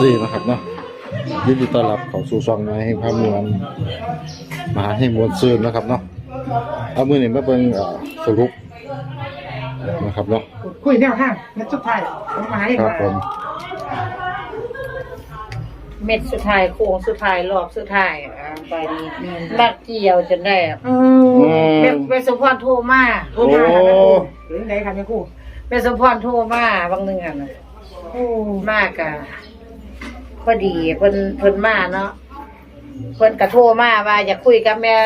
ซีนะครับเนาะยินดีต้อนรับเข้าสู่ช่องนายแห่งความมวลมหาแห่งมวลซื่นนะครับเนาะเอามือนี่มาเบิ่งเอ่อสรุปนะครับเนาะคุยแนวทางนัดสุดท้ายของมหาเอกครับผมเม็ดสุดท้ายโค้งสุดท้ายรอบสุดท้ายอ่าไปนี้ลักเกี่ยวจนได้อะเออือแม่มแม่สมพรโทรมาโทรมาค่ะแม่ครูหรือไงคะแม่ครูแม่สมพรโทรมาบางหนึงอะนะโอ้มากอะพ อดีเพิ่นเพิ่นมาเนาะเพิ่นก็โทรมาว่าอยากคุยกับแม่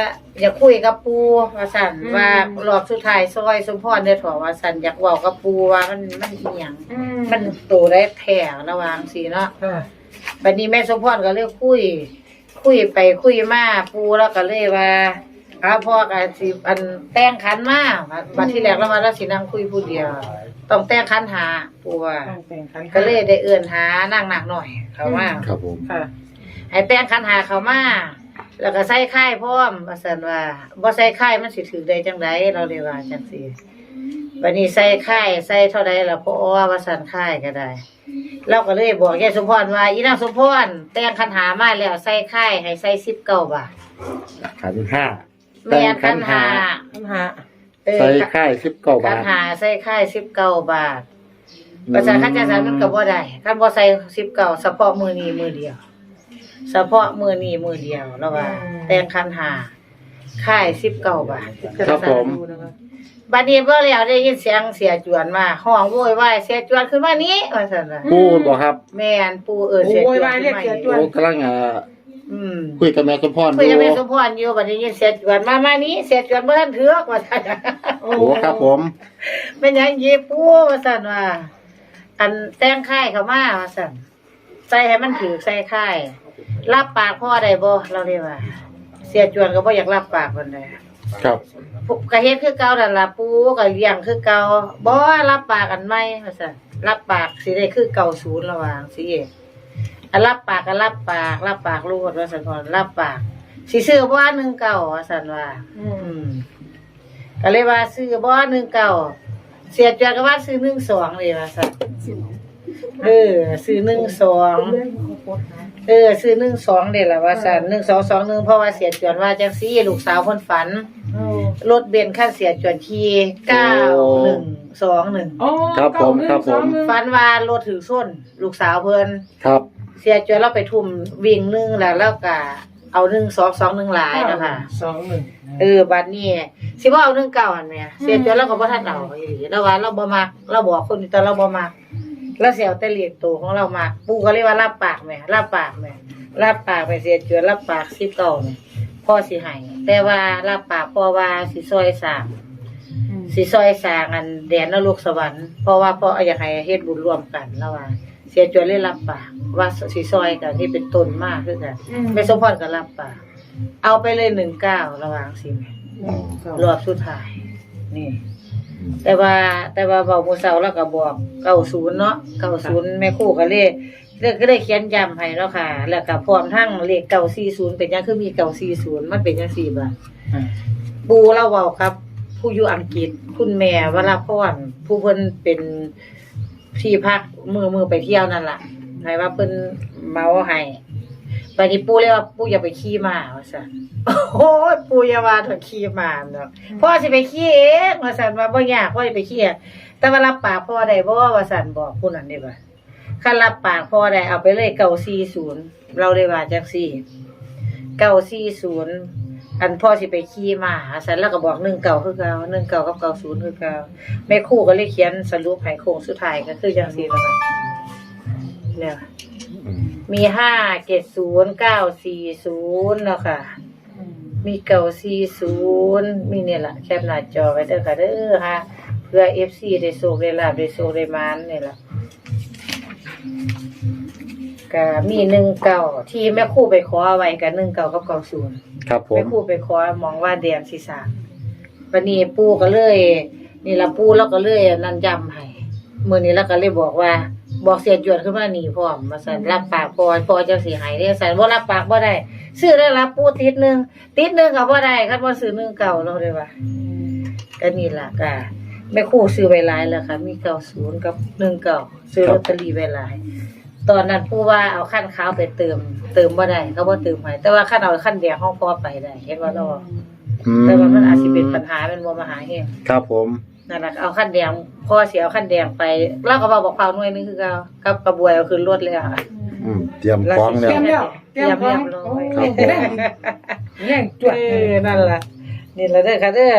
อยากคุยกับปูว่าสั่นว่ารอบสุดท้ายซอยสมพรได้ถอว่าสั่นอยากเว้ากับปูว่ามันมันอีหยังอืมมันโตได้แท้ระหว่างสิเนาะ ค่ะ บัดนี้แม่สมพรก็เลยคุย คุยไปคุยมาปูแล้วก็เลยว่าอ้าวพ่อก็สิอันแต่งขันมาบัดที่แรกแล้วว่าเราสินั่งคุยผู้เดียว ต้องแต่งขันหาปูว่าต้องแต่งขันก็เลยได้เอื้อนหานั่งหนักหน่อย เขาว่าครับผม ค่ะให้แต่งขันหาเขามาแล้วก็ใส่ค่ายพร้อมว่าซั่นว่าบ่ใส่ค่ายมันสิถือได้จังไดเราเลยว่าจังซี่บัดนี้ใส่ค่ายใส่เท่าใดล่ะพ่อว่าซั่นค่ายก็ได้ เราก็เลยบอกยายสมพรว่าอีนางสมพรแต่งคันหามาแล้วใส่ค่ายให้ใส่สิบเก้าบาทขันห้าแม่นคันหา ขันหา เออใส่ค่ายสิบเก้าคับานทหาใส่ค่ายสิบเก้าบาทภาษาข้าจะสารมันก็บ่ได้คันบ่ใส่สิบเก้าเฉพาะมือนี้มือเดียวเฉพาะมือนี้มือเดียวแล้วว่า แต่งคันหาค่ายสิบเก้าบาท ครับผมดูนะคะบัดนี้บ่แล้วได้ยินเสียงเสียจวนมาห้องโวยวายเสียจวนขึ้นมานี้ว่าซั่นน่ะพูดบอกครับ แม่นปู่เอิ้นเสียจวนขึ้นมาอีกโอ้กำลังอ่า อืมคุยกับแม่สมพรอคุยกับยู่แม่สมพรอยู่บัดนี้ยินเสียจวนมามานี้เสียจวนบ่ทันเถือกว่าซั่นโอ้ครับผมแม่นหยังยีปู่ว่าซั่นว่า อันแต่งค่ายเข้ามาว่าซั่นใส่ให้มันถือใส่ค่ายรับปากพ่อได้บ่เราเรียกว่า เสียจวนก็บ่อยากรับปากเพิ่นเลย ครับก็เฮ็ดคือเก่านั่นล่ะปู่ก็เลี้ยงคือเก่าบ่รับปากอันใหม่ว่าซั่นรับปากสิได้คือเก่าศูนย์ระหว่างสิอั นรับปากก็รับปาก รับปากรู้ว่าซั่นก่อนรับปากสิซื้อบ่ว่า1เก่าว่าซั่นว่า อืมอืมก็เลยว่าซื้อบ่หนึ่งเก่าเสียใจก็ว่าซื้อหนึ่งสองเลยว่าสัตว์เออซื้อหนึ่งสองเออ ซื้อหนึ่งสองเด้ล่ะว่าสัตว์หนึ่งสองสองหนึ่งเพราะว่าเสียจวนว่าจังซี่ลูกสาวเพิ่นฝันโอ้รถเบนซ์คันเสียจวนขี่เก้าหนึ่งสองหนึ่งโอ้ครับผมครับผม ฝันว่ารถถือส้น ลูกสาวเพิ่นครับ เสียจวนเราไปทุ่มวิ่งหนึ่งแล้วแล้วก็เอาหนึ่งสองสองหนึ่งหลายเนาะคะสองหนึ่งเออบัดนี้สิว่าเอาเรื่องเก่าอันแม่เสียจนเราก็บ่ทันเอาอีหลีแล้วว่าเราบ่มักเราบอกคนอยู่แต่เราบ่มักเราเสียเอาแต่เลียกตัวของเรามักปู่ก็เลยว่ารับปากแม่รับปากแม่รับปากไปเสียจนรับปากสิบเก่าแม่พ่อสิให้แต่ว่ารับปากพ่อว่าสิซอยสร้างสิซอยสร้างอันแดนนรกสวรรค์เพราะว่าพ่ออยากให้เฮ็ดบุญร่วมกันแล้วว่า เสียจนเลยรับปากว่าสิซอยกันที่เป็นต้นมากคือกันแม่สมพรก็รับปากเอาไปเลย19ระหว่างสิแม่รอบสุดท้าย นี่ แต่ว่าแต่ว่าเบาโมเสาแล้วก็บอกเก้าศูนย์เนาะเก้าศูนย์แม่ครู่ก็เลยเลือกก็ได้เขียนย้ำให้เนาะค่ะ แล้วก็พร้อมทั้งเลขเก้าสี่ศูนย์เป็นยังคือมีเก้าสี่ศูนย์มันเป็นยังสี่บาทปูเราเว้าครับ ผู้อยู่อังกฤษคุณแม่วราพรผู้เพิ่นเป็น ที่พักมือมือไปเที่ยวนั่นล่ะให้ว่าเพิ่นเมาให้บัดนี้ปูเลยว่าปูอย่าไปขี่ม้าว่าซั่นโอ้ยปูอย่าว่าเถอะขี่ม้าเนาะพ่อสิไปขี้เองว่าสันว่าบ่ยากพ่อสิไปขี้อะแต่ว่ารับปากพ่อได้บ่ว่าสันบอกผู้นั้นได้บ่คันรับปากพ่อได้เอาไปเลย940เราได้ว่าจังซี่940 อันพ่อสิไปขี้มาสันแล้วก็บอก19คือเก่า19กับ90คือเก่าแม่ครูก็เลยเขียนสรุปให้โค้งสุดท้ายก็คือจังซี่แล้วค่ะเนี่ยอืมมี5 70 940แล้วค่ะ มีเก่าสี่ศูนย์มีเนี่ยแหละแคปหน้าจอไว้เด้อค่ะเด้อฮะเพื่อเอฟซีได้โชคได้ลาบได้โชคได้มานเนี่ยแหละก็มีหนึ่งเก่าที่แม่คู่ไปขอไว้กับหนึ่งเก่ากับเก่าศูนย์ ครับผแม่มครู่ไปขอมองว่าแดนศีรษะวันนี้ปู่ก็เลย นี่ละปู่แล้วก็เลยนั่นย้ำให้มื้อนี้แล้วก็เลยบอกว่า บอกเสียจวนขึ้นมาหนีพร้อมมาสั่นรับปากพอพอจังสิให้เด้สั่นบ่รับปากบ่ได้ซื้อได้รับปูติดหนึงติดหนึงก็บ่ได้คันบ่ซื้อหนึงเก่าเราเลยว่า ก็นี่ล่ะก็แม่ครู่ซื้อไว้หลายแล้วค่ะ มีเก้าศูนย์กับหนึ่งเก้าซื้อลอตเตอรี่ไว้หลาย ตอนนั้นผู้ว่าเอาขั้นขาวไปเติม เติมบ่ได้เขาบ่เติมให้แต่ว่าขั้นเอาขั้นแดงห้องพอไปได้เห็นว่าเราอืมแต่ว่ามันอาจสิเป็นปัญหาเป็นบ่มาหาเฮงครับผม นั่นล่ะเอาขั้นแดงพ่อเสียเอาขั้นแดงไปเราก็บอกบอกเผาหน่วยหนึงคือเก่ากับกระบวยเอาขึ้นรถเลยค่ะ อืมเตรียมพร้อมแล้วเตรียมแล้วเตรียมพร้อมเตรียมเรียบร้อยโอ้ยแรงแรงจวดเออนั่นล่ะนี่ล่ะเด้อค่ะเด้อ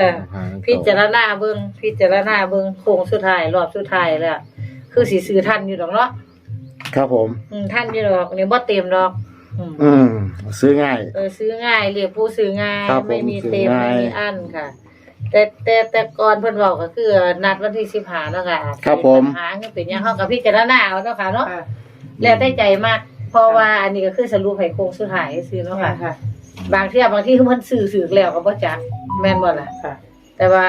พิจารณาเบิ่งพิจารณาเบิ่งโค้งสุดท้ายรอบสุดท้ายแล้วคือสิซื้อทันอยู่ดอกเนาะ ครับผม อืมทันอยู่ดอกนี่บ่เต็มดอกอืมอืม ซื้อง่าย เออซื้อง่ายเรียกผู้ซื้อง่ายครับผมไม่มีเต็มซื้อง่าย ไม่มีอั้นค่ะ แต่แต่แต่ก่อนเพิ่นบอกก็คือ นัดวันที่15เนาะค่ะครับผม ปัญหาคือเป็นหยังเฮาก็พิจารณาเอาเนาะค่ะเนาะค่ะแล้วได้ใจมาก เพราะว่าอันนี้ก็คือสรุปให้โค้งสุดท้ายซื้อเนาะค่ะ ค่ะ บางเที่ยบางที่เพิ่นซื้อซื้อแล้วก็บ่จักแม่นบ่ล่ะ ค่ะ แต่ว่า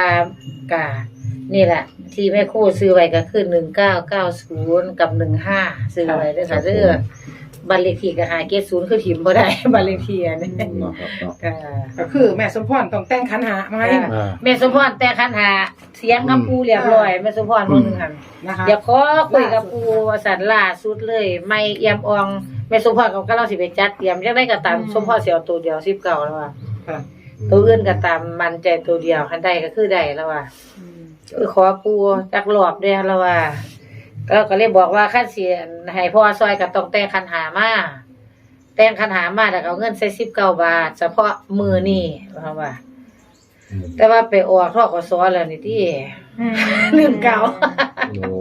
กา นี่แหละ ที่แม่ครู่ซื้อไว้ก็คือหนึ่งเก้าเก้าศูนย์กับหนึ่งห้าซื้อไว้ด้วยครัค่ะบผมเด้อบัตรเลขที่ก็หาเกศูนย์คือถิ่มบ่ได้บัตรเลขที่อันนี้เนาะครับเนาะก็ก็คือแม่สมพรต้องแต่งขันหามาให้อ่า แม่สมพรแต่คันหาเสียงกับปูเรียบร้อยแม่สมพรมื้อนึงหั่นนะคะอย่าขอคุยกับปูว่าสันล่าสุดเลย ไม่เอี่ยมอองแม่สมพรก็กำลังสิไปจัดเตรียมจังได๋ก็ตามสมพรสิเอาตัวเดียว19แล้วว่าค่ะตัวอื่นก็ตามมันใจตัวเดียวคันใดก็คือได้แล้วว่า เออขอปูจักรอบเด้อแล้วว่าก็ก็เลยบอกว่าขั้นเสียให้พ่อซอยก็ต้องแต่งคันหามาแต่งคันหามาแล้วก็เอาเงินใส่สิบเก้าบาท เฉพาะมือนี่ว่าว่าอืมแต่ว่าไปออกทอกสแล้วนี่ที่ลืมเก่าโอ้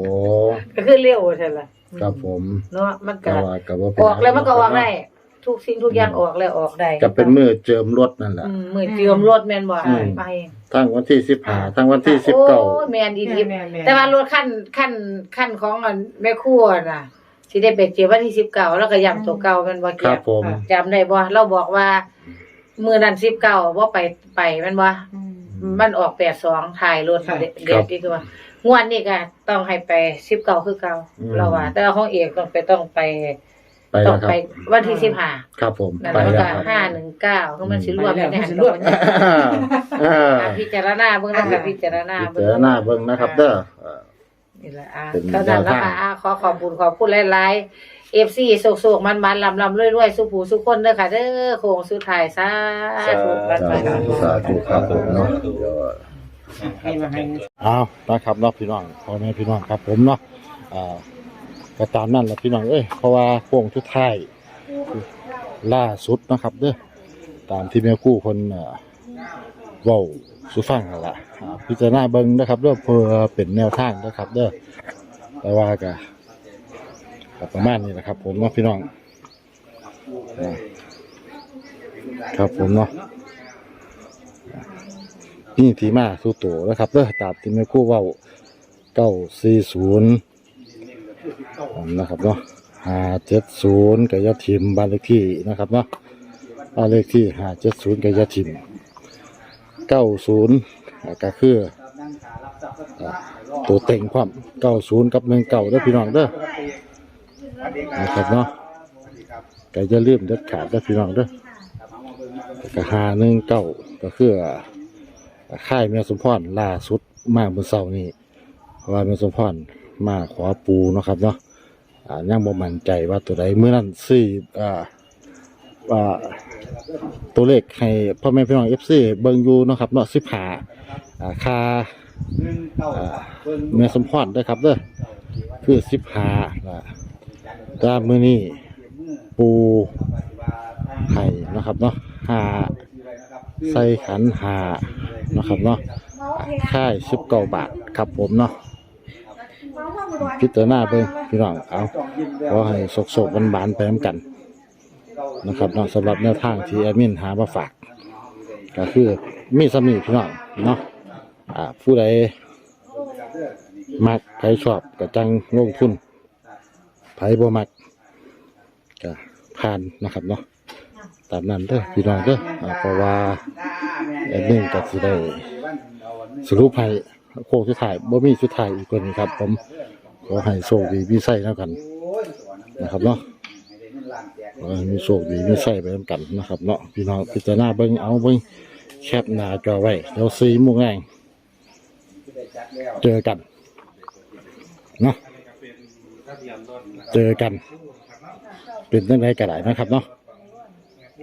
ก็คือเร็วใช่ละครับผมเนาะมันก็ก็ว่าก็บ่เป็ออกแล้วมันก็ออกได้ ทุกสิ่งทุกอย่างออกแล้วออกได้ก็เป็นมือเจิมรถนั่นแหละ อืมมือเจียมรถแม่นบ่อืม ไปทั้งวันที่สิบห้าทั้งวันที่สิบโอ้เก้ายแม่นอีหลีแม่แม่แต่ว่ารถขั้นขั้นขั้นของอันแม่ครัวน่ะสิได้ไปเจียวันที่สิบเก้าแล้วก็ย้ำตัวเก่าแมันบ่คเกี่รัยบผม จำได้บ่เราบอกว่า มือนั้นสิบเก้าว่าไปไปแมันบ่มันออกแปดสองถ่ายรถค่ะเด็กเด็กที่คือว่างวดนี้ก็ต้องให้ไปสิบเก้าคือเก่าเราว่า แต่ว่าของเอกต้องไปต้องไป ไปต้แล้อวงครัไปบวันที่สิบห้าครับผมนั่นไปแล้วแล้วก็ครับห้าหนึ่งเก้าคือมันสิรวมไปแล้วในมันหันสิตรวมอ่าพิจารณาเบิ่งนะคะพิจารณาพิเบิ่จางรณาเบิ่งนะครับ เด้ออ่านี่แหละอะเป็นเท่านั้นแล้วแนวทาค่ะงอะขอขอบคุณขอบคุณหลายๆเอฟซีโศกๆมันๆลำลำรวยๆสุผูสุคนเด้อค่ะเด้อโค้งสุดท้ายสาธุกันไปสาธุสาธุครับผมเนาะเดี๋ยว ให้มาให้ เอานะครับเนาะพี่น้องพ่อแม่พี่น้องครับผมเนาะอ่า ก็ตามนั่นแหละพี่น้องเอ้ยเพราะว่าโค้งทุดท้ายล่าสุดนะครับเด้อตามที่แม่กู้คนเอ่อเว้าสุฟังนั่นละพิจารณาเบิ่งนะครับเด้อเพื่อเป็นแนวทางนะครับ เด้อแต่ว่าก็ก็ประมาณนี้แหละครับ ผมเนาะพี่น้องครับผมเนาะนี่ทีมาสู่ตัวนะครับเด้อตามที่แม่ครู่เว้าเก้าสี่ศูนย์ นะครับเนาะห้าเจ็ดศูนย์กับยาทิมบ้านเลขที่นะครับเนาะบ้านเลขที่ห้าเจ็ดศูนย์กับยาทิมเก้าศูนย์ก็คืออ่าตัวเต็งความเก้าศูนย์กับหนึ่งเก้าเด้อพี่น้องเด้อนะครับเนาะก็อย่าลืมเด็ดขาดเด้อพี่น้องเด้อก็หาหนึ่งเก้าก็คือค่ายแม่สมพรล่าสุดมาเมื่อเช้านี้เพราะว่าแม่สมพร มาขอปูเนาะครับเนาะอ่ายังบ่มั่นใจว่าตัวใดเมื่อนั้นซื้ออ่าอ่าตัวเลขให้พ่อแม่พี่น้อง FC เบิ่งอยู่เนาะครับเนาะ15อ่าค่าอ่าแม่สมพรด้อครับเด้อคือ15นะตามมื้อนี้ปูให้เนะครับเนาะหาใส่ขันหานะครับเนาะค่ายสิบเก้าบาทครับผมเนาะ พิจารณาไปพี่น้องเอาขอให้สกโศกบันบานๆไปน้ำกันนะครับเนาะสำหรับแนวทางที่แอดมินหามาฝาก ก็คือมีสมีพี่น้องเนาะอ่าผู้ใดมักใครชอบก็จังลงทุนไผบ่มักก็ผ่านนะครับเนาะตามนั้นเด้อพี่น้องเด้ออ่าเพราะว่าแอดมินก็สิได้สรุปให้โค้งสุดท้ายบ่มีสุดท้ายอีกคนนะครับผม ขอให้โชคดีมีไส้แล้วกันนะครับเนาะขอให้มีโชคดีมีไส้ไปแล้วกันนะครับเนาะพี่น้องพิจารณาเบิ่งเอาเบิ่งแคปหน้าจอไว้เดี๋ยวซีโมงแรงเจอกันเนาะเจอกัน เป็นเรื่องไรก็ได้นะครับเนาะ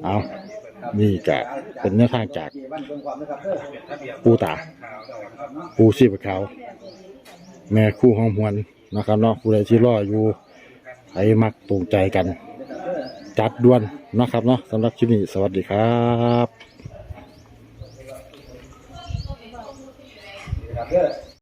เอานี่ก็เป็นเนื้อทางจาก ปูตา ปูชีพเขาว แม่คู่ห้องหวน นะครับเนาะผู้ใดที่รออยู่ไอ้มักตรงใจกัน จัดด่วนนะครับเนาะสำหรับคลิปนี้สวัสดีครับ